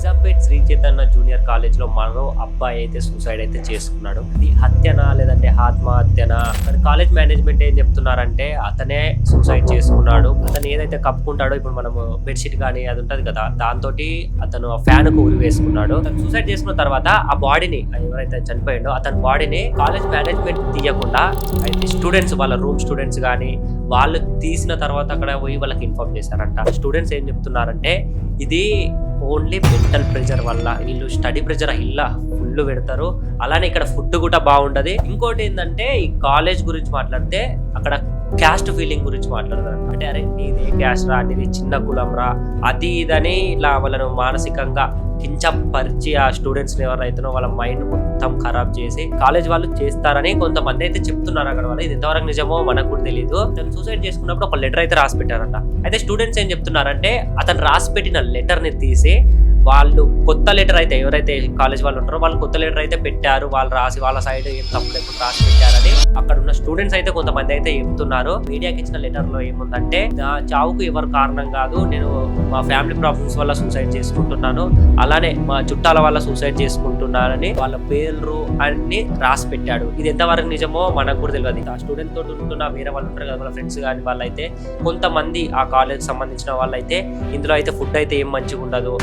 Nizampet Shri Chaitanya junior కాలేజ్లో మరో అబ్బాయి అయితే సూసైడ్ అయితే చేసుకున్నాడు. ఇది హత్యనా లేదంటే ఆత్మహత్యనా? మరి కాలేజ్ మేనేజ్మెంట్ ఏం చెప్తున్నారంటే అతనే సూసైడ్ చేసుకున్నాడు. అతను ఏదైతే కప్పుకుంటాడో ఇప్పుడు మనము బెడ్షీట్ కానీ అది ఉంటది కదా దాంతో అతను ఫ్యాన్కు ఉరి వేసుకున్నాడు. అతను సూసైడ్ చేసుకున్న తర్వాత ఆ బాడీని ఎవరైతే చనిపోయిండో అతని బాడీని కాలేజ్ మేనేజ్మెంట్ తీయకుండా అయితే స్టూడెంట్స్ వాళ్ళ రూమ్ స్టూడెంట్స్ కానీ వాళ్ళు తీసిన తర్వాత అక్కడ పోయి వాళ్ళకి ఇన్ఫార్మ్ చేశారంట. స్టూడెంట్స్ ఏం చెప్తున్నారంటే ఇది ఓన్లీ మెంటల్ ప్రెషర్ వల్ల వీళ్ళు స్టడీ ప్రెషర్ ఇలా ఫుల్ పెడతారు. అలానే ఇక్కడ ఫుడ్ కూడా బాగుండదు. ఇంకోటి ఏంటంటే ఈ కాలేజ్ గురించి మాట్లాడితే అక్కడ క్యాస్ట్ ఫీలింగ్ గురించి మాట్లాడతారు అంటే అరే నీది క్యాస్ట్ రా నీది చిన్న కులం రా అది ఇదని ఇలా వాళ్ళను మానసికంగా కించపరిచి ఆ స్టూడెంట్స్ని ఎవరైతేనో వాళ్ళ మైండ్ మొత్తం ఖరాబ్ చేసి కాలేజ్ వాళ్ళు చేస్తారని కొంతమంది అయితే చెప్తున్నారు అక్కడ వాళ్ళు. ఇది ఎంతవరకు నిజమో మనకు కూడా తెలియదు అతను సూసైడ్ చేసుకున్నప్పుడు ఒక లెటర్ అయితే రాసి పెట్టారంట. అయితే స్టూడెంట్స్ ఏం చెప్తున్నారంటే అతను రాసి పెట్టిన లెటర్ని తీసి వాళ్ళు కొత్త లెటర్ అయితే ఎవరైతే కాలేజ్ వాళ్ళు ఉంటారో వాళ్ళు కొత్త లెటర్ అయితే పెట్టారు. వాళ్ళు రాసి వాళ్ళ సైడ్ ఏం తప్పు లేకుండా రాసి పెట్టారని అక్కడ ఉన్న స్టూడెంట్స్ అయితే కొంతమంది అయితే చెప్తున్నారు. మీడియాకి ఇచ్చిన లెటర్లో ఏముందంటే నా చావుకు ఎవరు కారణం కాదు. నేను మా ఫ్యామిలీ ప్రాబ్లమ్స్ వల్ల సూసైడ్ చేసుకుంటున్నాను. అలానే మా చుట్టాల వల్ల సూసైడ్ చేసుకుంటున్నానని వాళ్ళ పేర్లు అన్ని రాసి పెట్టాడు. ఇది ఎంతవరకు నిజమో మనకు కూడా తెలియదు ఆ స్టూడెంట్ తోటి ఉంటున్న వేరే వాళ్ళు ఉంటారు కదా వాళ్ళ ఫ్రెండ్స్ కానీ వాళ్ళైతే కొంతమంది ఆ కాలేజ్ సంబంధించిన వాళ్ళైతే ఇందులో అయితే ఫుడ్ అయితే ఏం మంచిగా ఉండదు.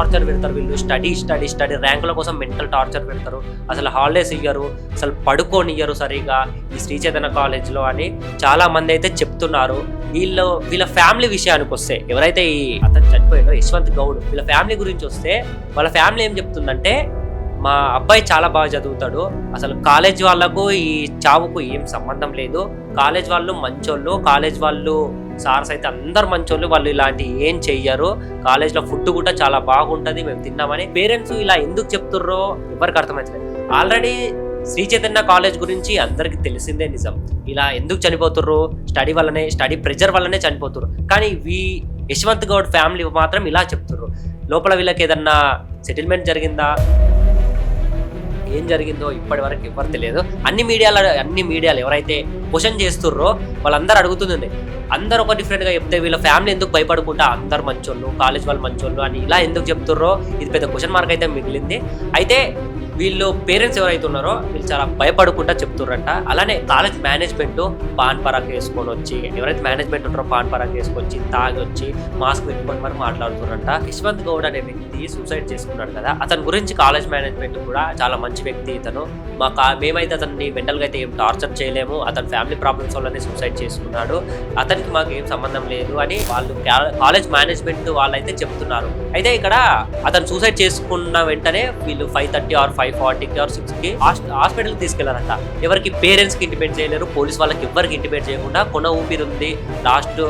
టార్చర్ పెడతారు వీళ్ళు. స్టడీ స్టడీ స్టడీ ర్యాంకుల కోసం మెంటల్ టార్చర్ పెడతారు. అసలు హాలిడేస్ ఇయ్యరు. అసలు పడుకోనియ్యరు సరిగా ఈ శ్రీ చైతన్య కాలేజ్లో అని చాలా మంది అయితే చెప్తున్నారు. వీళ్ళు వీళ్ళ ఫ్యామిలీ విషయానికి వస్తే ఎవరైతే ఈ అతను చనిపోయాడో యశ్వంత్ గౌడ్ వీళ్ళ ఫ్యామిలీ గురించి వస్తే వాళ్ళ ఫ్యామిలీ ఏం చెప్తుందంటే మా అబ్బాయి చాలా బాగా చదువుతాడు. అసలు కాలేజ్ వాళ్ళకు ఈ చావుకు ఏం సంబంధం లేదు. కాలేజ్ వాళ్ళు మంచోళ్ళు. కాలేజ్ వాళ్ళు సార్స్ అయితే అందరు మంచోళ్ళు. వాళ్ళు ఇలాంటి ఏం చెయ్యరు. కాలేజ్లో ఫుడ్ కూడా చాలా బాగుంటుంది. మేము తిన్నామని పేరెంట్స్ ఇలా ఎందుకు చెప్తుర్రో ఎవరికి అర్థమవుతలేదు ఆల్రెడీ శ్రీ చైతన్య కాలేజ్ గురించి అందరికి తెలిసిందే నిజం. ఇలా ఎందుకు చనిపోతుర్రు? స్టడీ వల్లనే స్టడీ ప్రెజర్ వల్లనే చనిపోతురు కానీ వీ యశ్వంత్ గౌడ్ ఫ్యామిలీ మాత్రం ఇలా చెప్తుర్రు. లోపల వీళ్ళకి ఏదన్నా సెటిల్మెంట్ జరిగిందా? ఏం జరిగిందో ఇప్పటి వరకు ఎవరు తెలియదు. అన్ని మీడియాలో అన్ని మీడియాలు ఎవరైతే క్వశ్చన్ చేస్తుర్రో వాళ్ళందరూ అడుగుతుంది అందరూ ఒక డిఫరెంట్గా చెప్తే వీళ్ళ ఫ్యామిలీ ఎందుకు భయపడుకుంటా? అందరు మంచోళ్ళు కాలేజ్ వాళ్ళు మంచోళ్ళు అని ఇలా ఎందుకు చెప్తుర్రో? ఇది పెద్ద క్వశ్చన్ మార్క్ అయితే మిగిలింది. అయితే వీళ్ళు పేరెంట్స్ ఎవరైతే ఉన్నారో వీళ్ళు చాలా భయపడకుండా చెప్తున్నారంట అలానే కాలేజ్ మేనేజ్మెంట్ పాన్ పరాక్ వేసుకొని వచ్చి ఎవరైతే మేనేజ్మెంట్ ఉంటారో పాన్ పరాక్ వేసుకొచ్చి తాగి వచ్చి మాస్క్ పెట్టుకొని మరి మాట్లాడుతున్నారంట యశ్వంత్ గౌడ్ అనే వ్యక్తి సూసైడ్ చేసుకున్నాడు కదా అతని గురించి కాలేజ్ మేనేజ్మెంట్ కూడా చాలా మంచి వ్యక్తి ఇతను. మా కా మేమైతే అతన్ని మెంటల్గా అయితే ఏం టార్చర్ చేయలేము అతని ఫ్యామిలీ ప్రాబ్లమ్స్ వల్లనే సూసైడ్ చేసుకున్నాడు. అతనికి మాకు ఏం సంబంధం లేదు అని వాళ్ళు కాలేజ్ మేనేజ్మెంట్ వాళ్ళైతే చెప్తున్నారు. అయితే ఇక్కడ అతను సూసైడ్ చేసుకున్న వెంటనే వీళ్ళు ఫైవ్ థర్టీ ఆర్ ఫైవ్ ఫార్టీకి ఆర్ సిక్స్కి హాస్పిటల్కి తీసుకెళ్ళారంట. ఎవరికి పేరెంట్స్కి ఇంటిమేట్ చేయలేరు పోలీస్ వాళ్ళకి ఎవరికి ఇంటిమేట్ చేయకుండా కొన ఊపిరి ఉంది లాస్ట్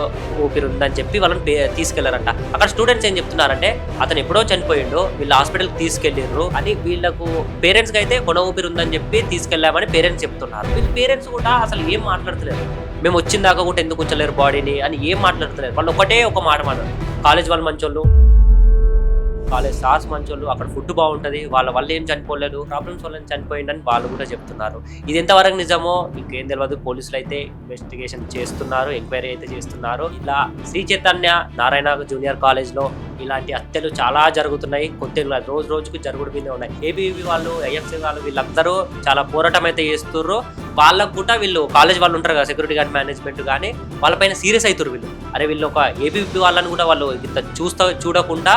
ఊపిరి ఉంది అని చెప్పి వాళ్ళని తీసుకెళ్ళారంట. అక్కడ స్టూడెంట్స్ ఏం చెప్తున్నారంటే అతను ఎప్పుడో చనిపోయిండు వీళ్ళు హాస్పిటల్కి తీసుకెళ్ళిర్రు అని వీళ్ళకు పేరెంట్స్కి అయితే కొన ఊపిరి ఉందని చెప్పి తీసుకెళ్ళామని పేరెంట్స్ చెప్తున్నారు. వీళ్ళ పేరెంట్స్ కూడా అసలు ఏం మాట్లాడతలేరు. మేము వచ్చిన దాకా కూడా ఎందుకు ఉంచలేరు బాడీని అని ఏం మాట్లాడతలేరు. వాళ్ళు ఒకటే ఒక మాట మాట కాలేజ్ వాళ్ళు మంచోళ్ళు. కాలేజ్ స్టార్స్ మంచోళ్ళు అక్కడ ఫుడ్ బాగుంటుంది వాళ్ళ వల్ల ఏం చనిపోలేదు ప్రాబ్లమ్స్ వల్ల చనిపోయిందని వాళ్ళు కూడా చెప్తున్నారు. ఇది ఎంతవరకు నిజమో ఇంకేం తెలియదు పోలీసులు అయితే ఇన్వెస్టిగేషన్ చేస్తున్నారు ఎంక్వైరీ అయితే చేస్తున్నారు. ఇలా శ్రీ చైతన్య నారాయణ జూనియర్ కాలేజ్లో ఇలాంటి హత్యలు చాలా జరుగుతున్నాయి. కొత్త రోజు రోజుకు జరుగుడు మీద ఉన్నాయి. ఏబీవీ వాళ్ళు ఐఎఫ్సీ వాళ్ళు వీళ్ళందరూ చాలా పోరాటం అయితే చేస్తుర్రు. వాళ్ళకు కూడా వీళ్ళు కాలేజ్ వాళ్ళు ఉంటారు కదా సెక్యూరిటీ గార్డ్ మేనేజ్మెంట్ కానీ వాళ్ళపైన సీరియస్ అవుతారు వీళ్ళు. అరే వీళ్ళు ఒక ఏబీవీ వాళ్ళని కూడా వాళ్ళు ఇంత చూస్తా చూడకుండా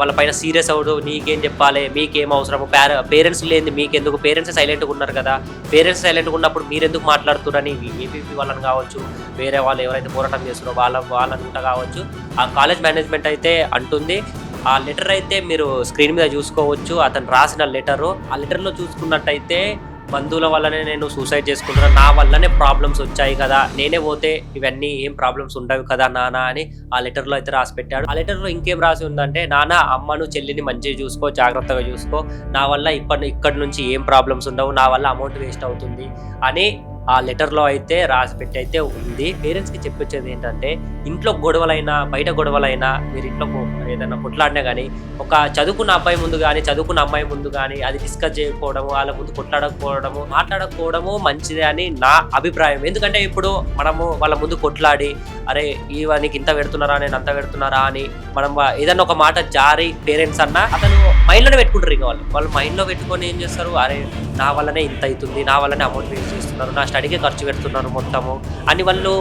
వాళ్ళ పైన సీరియస్ అవుడు నీకేం చెప్పాలి మీకేం అవసరము? పేర పేరెంట్స్ లేని మీకెందుకు? పేరెంట్స్ సైలెంట్గా ఉన్నారు కదా. పేరెంట్స్ సైలెంట్గా ఉన్నప్పుడు మీరు ఎందుకు మాట్లాడుతున్నారని ఏపీపీ వాళ్ళని కావచ్చు వేరే వాళ్ళు ఎవరైతే పోరాటం చేస్తున్నారో వాళ్ళ వాళ్ళని కూడా కావచ్చు ఆ కాలేజ్ మేనేజ్మెంట్ అయితే అంటుంది. ఆ లెటర్ అయితే మీరు స్క్రీన్ మీద చూసుకోవచ్చు. అతను రాసిన లెటరు ఆ లెటర్లో చూసుకున్నట్టయితే బంధువుల వల్లనే నేను సూసైడ్ చేసుకుంటున్నాను నా వల్లనే ప్రాబ్లమ్స్ వచ్చాయి కదా నేనే పోతే ఇవన్నీ ఏం ప్రాబ్లమ్స్ ఉండవు కదా నాన్న అని ఆ లెటర్లో అయితే రాసి పెట్టాడు. ఆ లెటర్లో ఇంకేం రాసి ఉందంటే నాన్న అమ్మను చెల్లిని మంచిగా చూసుకో జాగ్రత్తగా చూసుకో నా వల్ల ఇప్పటి ఇక్కడి నుంచి ఏం ప్రాబ్లమ్స్ ఉండవు నా వల్ల అమౌంట్ వేస్ట్ అవుతుంది అని ఆ లెటర్లో అయితే రాసి పెట్టి అయితే ఉంది. పేరెంట్స్కి చెప్పొచ్చేది ఏంటంటే ఇంట్లో గొడవలైనా బయట గొడవలైనా మీరు ఇంట్లో ఏదైనా కొట్లాడినా కానీ ఒక చదువుకున్న అబ్బాయి ముందు కానీ చదువుకున్న అమ్మాయి ముందు కానీ అది డిస్కస్ చేయకపోవడము వాళ్ళ ముందు కొట్లాడకపోవడము మాట్లాడకపోవడము మంచిదే అని నా అభిప్రాయం. ఎందుకంటే ఇప్పుడు మనము వాళ్ళ ముందు కొట్లాడి అరే ఇవ నీకు ఇంత పెడుతున్నారా నేను అంత పెడుతున్నారా అని మనం ఏదన్నా ఏదైనా ఒక మాట జారి పేరెంట్స్ అన్నా అతను మైండ్లోనే పెట్టుకుంటారు ఇంకా వాళ్ళు. వాళ్ళు మైండ్లో పెట్టుకొని ఏం చేస్తారు? అరే నా వల్లనే ఇంత అవుతుంది నా వల్లనే అమౌంట్ వేస్ట్ చేస్తున్నారు నా స్టడీకే ఖర్చు పెడుతున్నారు మొత్తము. అని వాళ్ళు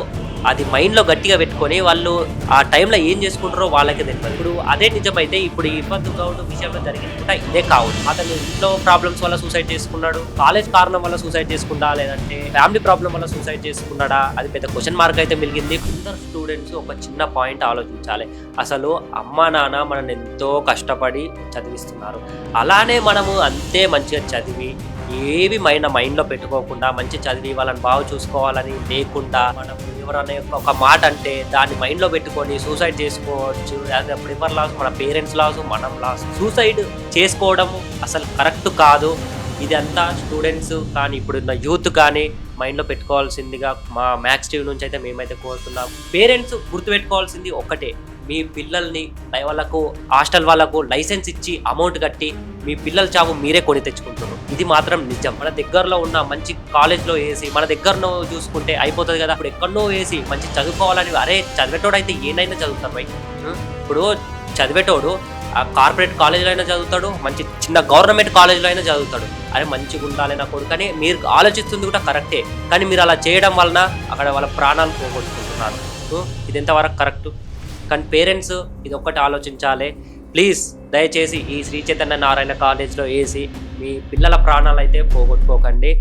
అది మైండ్లో గట్టిగా పెట్టుకొని వాళ్ళు ఆ టైంలో ఏం చేసుకుంటారో వాళ్ళకే తెలియదు. ఇప్పుడు అదే నిజమైతే ఇప్పుడు ఈ ఇబ్బంది గౌడ్ విషయంలో జరిగింది కూడా ఇదే కావచ్చు. అతను ఇంట్లో ప్రాబ్లమ్స్ వల్ల సూసైడ్ చేసుకున్నాడు కాలేజ్ కారణం వల్ల సూసైడ్ చేసుకున్నా లేదంటే ఫ్యామిలీ ప్రాబ్లం వల్ల సూసైడ్ చేసుకున్నాడా అది పెద్ద క్వశ్చన్ మార్క్ అయితే మిగిలింది. కొందరు స్టూడెంట్స్ ఒక చిన్న పాయింట్ ఆలోచించాలి. అసలు అమ్మా నాన్న మనల్ని ఎంతో కష్టపడి చదివిస్తున్నారు. అలానే మనము అంతే మంచిగా చదివి ఏవి మైన మైండ్లో పెట్టుకోకుండా మంచి చదివి వాళ్ళని బాగా చూసుకోవాలని లేకుండా మనం ఎవరైనా ఒక మాట అంటే దాన్ని మైండ్లో పెట్టుకొని సూసైడ్ చేసుకోవచ్చు. అది అప్పుడు లాస్ మన పేరెంట్స్ లాస్ మనం లాస్ సూసైడ్ చేసుకోవడం అసలు కరెక్ట్ కాదు. ఇదంతా స్టూడెంట్స్ కానీ ఇప్పుడున్న యూత్ కానీ మైండ్లో పెట్టుకోవాల్సిందిగా మా మ్యాథ్స్ టీవీ నుంచి అయితే మేమైతే కోరుతున్నాం. పేరెంట్స్ గుర్తుపెట్టుకోవాల్సింది ఒకటే. మీ పిల్లల్ని వాళ్ళకు హాస్టల్ వాళ్ళకు లైసెన్స్ ఇచ్చి అమౌంట్ కట్టి మీ పిల్లల చావు మీరే కొని తెచ్చుకుంటారు ఇది మాత్రం నిజం. మన దగ్గరలో ఉన్న మంచి కాలేజ్లో వేసి మన దగ్గరలో చూసుకుంటే అయిపోతుంది కదా. ఇప్పుడు ఎక్కడనో వేసి మంచి చదువుకోవాలని అరే చదివేటోడు అయితే ఏనైనా చదువుతారు బై. ఇప్పుడు చదివేటోడు ఆ కార్పొరేట్ కాలేజీలో అయినా చదువుతాడు మంచి చిన్న గవర్నమెంట్ కాలేజీలో అయినా చదువుతాడు. అరే మంచిగా ఉండాలి నా కొడుకు అని మీరు ఆలోచిస్తుంది కూడా కరెక్టే. కానీ మీరు అలా చేయడం వలన అక్కడ వాళ్ళ ప్రాణాలు పోగొట్టుకుంటున్నారు. ఇది ఎంతవరకు కరెక్ట్? కానీ పేరెంట్స్ ఇది ఒక్కటి ఆలోచించాలి. ప్లీజ్ దయచేసి ఈ శ్రీ చైతన్య నారాయణ కాలేజ్లో వేసి మీ పిల్లల ప్రాణాలు అయితే పోగొట్టుకోకండి.